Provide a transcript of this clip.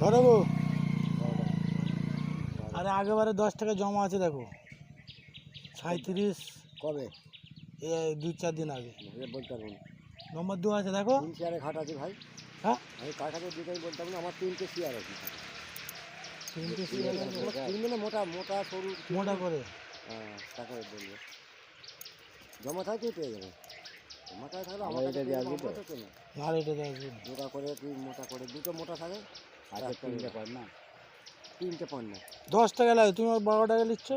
দেবো আরে আগেবারে দশ টাকা জমা আছে দেখো। সাঁত্রিশ কবে? এ দু চার দিন আগে। বলতে পারব নম্বর দু আছে দেখো। তিন চেয়ারে ঘাট আছে ভাই। হ্যাঁ? আমি কার কাছে বলতে পারব না আমার তিনটে চেয়ার আছে। তিনটে সিরিয়াল আছে। তিন মানে মোটা মোটা সরু মোটা করে। হ্যাঁ তাকে বলব। জমা থাকতেই পেয়ে যাবে। জমা থাকে থাকলে আমার পেয়ে যাবে, আমার না আর এটা আসবে। মোটা করে কি মোটা করে দুটো মোটা থাকে। আচ্ছা তিনটে মোটা। না? তিনটে না। দশ টাকা লাগে তুমি ওর বারো টাকা নিচ্ছ